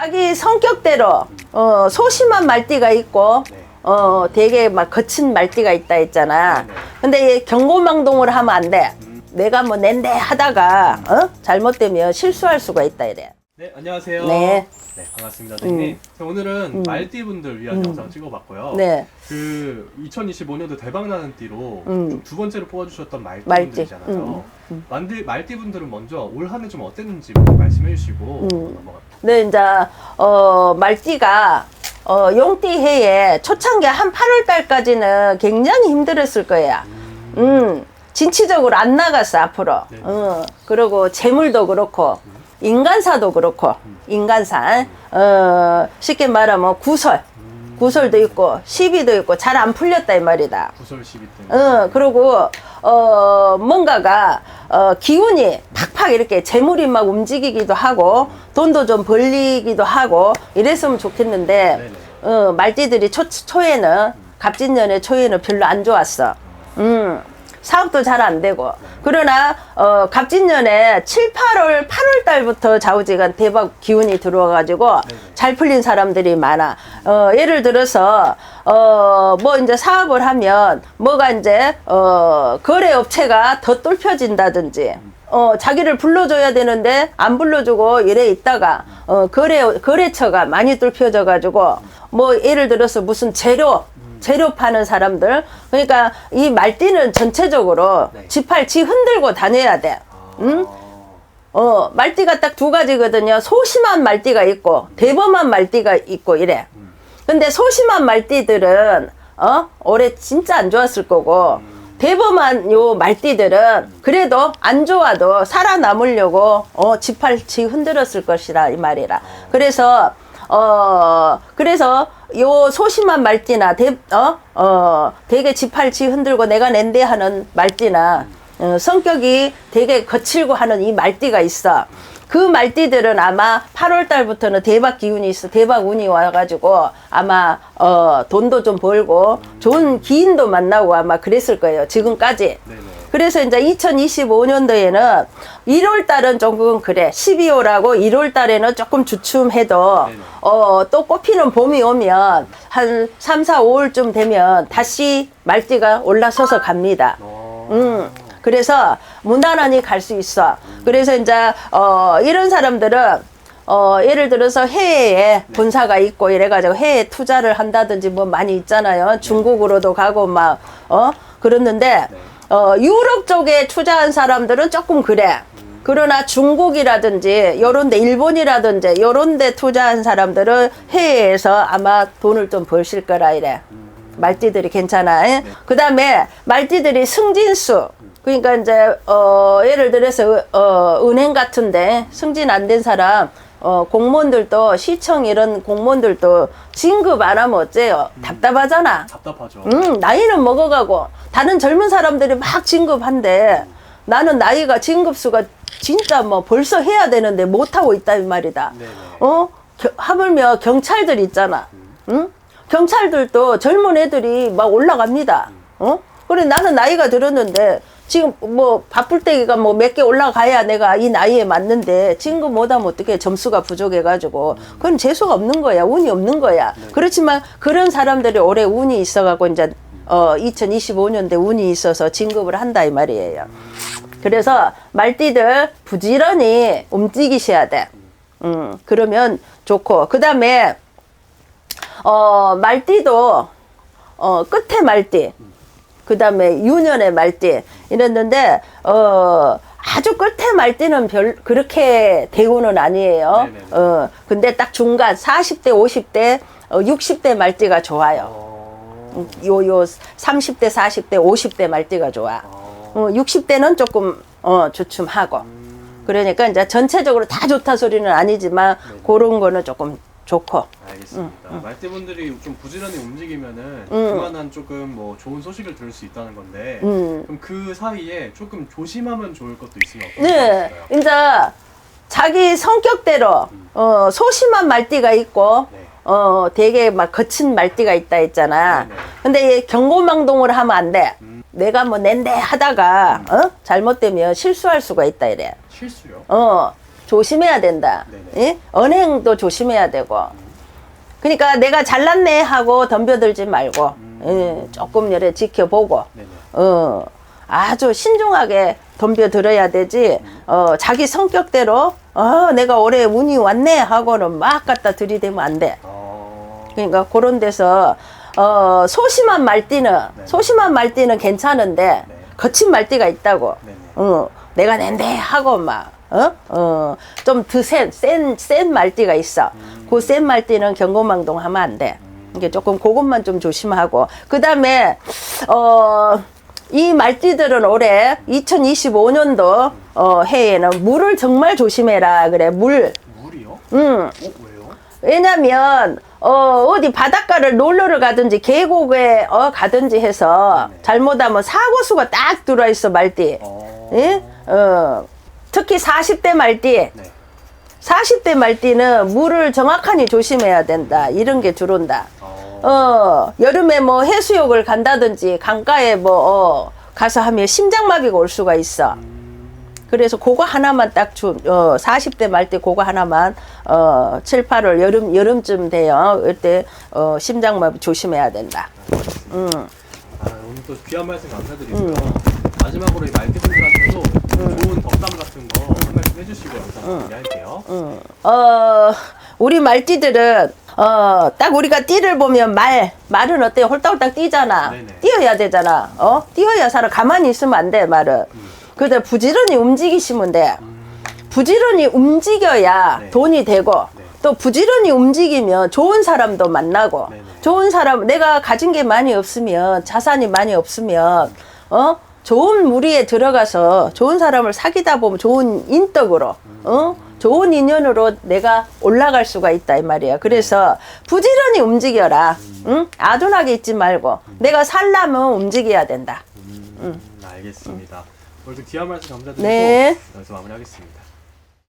자기 성격대로 어, 소심한 말띠가 있고 네. 어, 되게 막 거친 말띠가 있다 했잖아. 근데 얘 경고망동을 하면 안 돼. 음. 내가 뭐 낸데 하다가 어? 잘못되면 실수할 수가 있다 이래. 네, 안녕하세요. 네. 네, 반갑습니다, 선생님. 오늘은 음. 말띠 분들 위한 음. 영상 찍어봤고요. 네. 그 2025년도 대박나는 띠로 음. 좀두 번째로 뽑아주셨던 말띠. 말띠 분들이잖아요. 음, 음. 만들 말띠 분들은 먼저 올 한 해 좀 어땠는지 먼저 말씀해 주시고 음. 넘어갑니다. 네, 이제 어, 말띠가 어, 용띠 해에 초창기 한 8월 달까지는 굉장히 힘들었을 거야. 음, 진취적으로 안 나갔어 앞으로. 네. 어, 그리고 재물도 그렇고 인간사도 그렇고 인간사. 어, 쉽게 말하면 구설, 음. 구설도 있고 시비도 있고 잘 안 풀렸다 이 말이다. 구설 시비 때문에. 어, 그리고, 어, 뭔가가, 어, 기운이 팍팍 이렇게 재물이 막 움직이기도 하고, 돈도 좀 벌리기도 하고, 이랬으면 좋겠는데. 어, 말띠들이 초, 초에는, 갑진년의 초에는 별로 안 좋았어. 음, 사업도 잘 안 되고. 그러나, 어, 갑진년에 7, 8월, 8월 달부터 좌우지간 대박 기운이 들어와가지고. 잘 풀린 사람들이 많아. 어, 예를 들어서, 어, 뭐 이제 사업을 하면, 뭐가 이제, 어, 거래 업체가 더 뚫혀진다든지, 어, 자기를 불러줘야 되는데, 안 불러주고 이래 있다가, 어, 거래, 거래처가 많이 뚫혀져 가지고, 뭐 예를 들어서 무슨 재료, 재료 파는 사람들. 그러니까 이 말띠는 전체적으로 네. 지팔 지 흔들고 다녀야 돼. 응? 아, 어, 말띠가 딱 두 가지거든요. 소심한 말띠가 있고, 대범한 말띠가 있고, 이래. 근데 소심한 말띠들은, 어, 올해 진짜 안 좋았을 거고, 대범한 요 말띠들은 그래도 안 좋아도 살아남으려고, 어, 지팔 지 흔들었을 것이라, 이 말이라. 그래서, 어, 그래서 요 소심한 말띠나, 대, 어, 어, 되게 지팔지 흔들고 내가 낸대 하는 말띠나, 어, 성격이 되게 거칠고 하는 이 말띠가 있어. 그 말띠들은 아마 8월 달부터는 대박 기운이 있어. 대박 운이 와가지고 아마, 어, 돈도 좀 벌고 좋은 기인도 만나고 아마 그랬을 거예요. 지금까지. 네네. 그래서 이제 2025년도에는 1월 달은 조금 그래. 12월하고 1월 달에는 조금 주춤해도 네네. 어, 또 꽃피는 봄이 오면 한 3, 4, 5월쯤 되면 다시 말띠가 올라서서 갑니다. 어. 음. 그래서 무난하니 갈 수 있어. 그래서 이제 어 이런 사람들은 어 예를 들어서 해외에 본사가 있고 이래가지고 해외 투자를 한다든지 뭐 많이 있잖아요. 중국으로도 가고 막 어 그랬는데 어 유럽 쪽에 투자한 사람들은 조금 그래. 그러나 중국이라든지 요런 데 일본이라든지 요런 데 투자한 사람들은 해외에서 아마 돈을 좀 벌실 거라 이래. 말띠들이 괜찮아. 그 다음에 말띠들이 승진수. 그러니까 이제, 어, 예를 들어서, 어, 은행 같은데 승진 안 된 사람, 어, 공무원들도 시청 이런 공무원들도 진급 안 하면 어째요? 답답하잖아. 답답하죠. 음, 나이는 먹어가고 다른 젊은 사람들이 막 진급한데 나는 나이가 진급수가 진짜 뭐 벌써 해야 되는데 못 하고 있다 이 말이다. 네네. 어? 겨- 하물며 경찰들 있잖아. 응? 경찰들도 젊은 애들이 막 올라갑니다. 어? 그래 나는 나이가 들었는데 지금 뭐 바쁠 때가 뭐 몇 개 올라가야 내가 이 나이에 맞는데 진급 못하면 어떻게 점수가 부족해가지고 그건 재수가 없는 거야. 운이 없는 거야. 그렇지만 그런 사람들이 올해 운이 있어갖고 이제 어 2025년대 운이 있어서 진급을 한다 이 말이에요. 그래서 말띠들 부지런히 움직이셔야 돼. 음, 그러면 좋고. 그 다음에 어 말띠도 어 끝에 말띠 그 다음에 유년의 말띠 이랬는데 어 아주 끝에 말띠는 별 그렇게 대우는 아니에요. 네네네. 어 근데 딱 중간 40대 50대 어, 60대 말띠가 좋아요. 어. 요요 30대 40대 50대 말띠가 좋아. 어. 어 60대는 조금 어 주춤하고 음. 그러니까 이제 전체적으로 다 좋다 소리는 아니지만 네네. 그런 거는 조금 좋고 알겠습니다. 말띠분들이 좀 부지런히 움직이면은 음. 그만한 조금 뭐 좋은 소식을 들을 수 있다는 건데 음. 그럼 그 사이에 조금 조심하면 좋을 것도 있으면 어떨 네? 이제 자기 성격대로 어, 소심한 말띠가 있고 네. 어, 되게 막 거친 말띠가 있다 했잖아. 네 네. 근데 얘 경고망동을 하면 안 돼. 음. 내가 뭐 낸데 하다가 어? 잘못되면 실수할 수가 있다 이래. 실수요? 어. 조심해야 된다. 네 네. 예? 언행도 조심해야 되고. 그러니까 내가 잘났네 하고 덤벼들지 말고 예, 조금 열에 지켜보고 네네. 어, 아주 신중하게 덤벼들어야 되지 어, 자기 성격대로 어, 내가 올해 운이 왔네 하고는 막 갖다 들이대면 안 돼. 어... 그러니까 그런 데서 어, 소심한 말띠는 네. 소심한 말띠는 괜찮은데 네. 거친 말띠가 있다고. 네네. 어, 내가 낸데 하고 막 어? 어, 좀 드센 센, 센 말띠가 있어. 그센 말띠는 경고망동 하면 안 돼. 이게 조금 그것만 좀 조심하고 그 다음에 어, 이 말띠들은 올해 2025년도 어, 해에는 물을 정말 조심해라 그래 물. 물이요? 음. 어, 왜요? 왜냐면 어 어디 바닷가를 놀러를 가든지 계곡에 어 가든지 해서 네네. 잘못하면 사고수가 딱 들어 있어 말띠. 어... 예? 어 특히 40대 말띠. 네. 40대 말띠는 물을 정확하니 조심해야 된다. 이런 게 들어온다. 어... 어 여름에 뭐 해수욕을 간다든지 강가에 뭐 어, 가서 하면 심장마비가 올 수가 있어. 그래서 그거 하나만 딱 주, 어, 40대 말 때 그거 하나만, 어, 7, 8월 여름, 여름쯤 돼요. 이때, 어, 심장마비 조심해야 된다. 음. 아, 오늘 또 귀한 말씀 감사드리고요. 마지막으로 이 말티분들한테도 좋은 덕담 같은 거 한 말씀 해주시고 영상 마무리할게요. 어, 우리 말띠들은, 어, 딱 우리가 띠를 보면 말, 말은 어때요? 홀딱홀딱 뛰잖아. 네네. 뛰어야 되잖아. 어? 뛰어야 살아. 가만히 있으면 안 돼, 말은. 그래서 부지런히 움직이시면 돼. 부지런히 움직여야 네. 돈이 되고, 네. 또 부지런히 움직이면 좋은 사람도 만나고, 네네. 좋은 사람, 내가 가진 게 많이 없으면, 자산이 많이 없으면, 어? 좋은 무리에 들어가서 좋은 사람을 사귀다 보면 좋은 인덕으로, 어? 좋은 인연으로 내가 올라갈 수가 있다, 이 말이야. 그래서 부지런히 움직여라. 응? 아둔하게 있지 말고, 내가 살려면 움직여야 된다. 음, 알겠습니다. 오늘도 귀한 말씀 감사드리고 네. 여기서 마무리하겠습니다.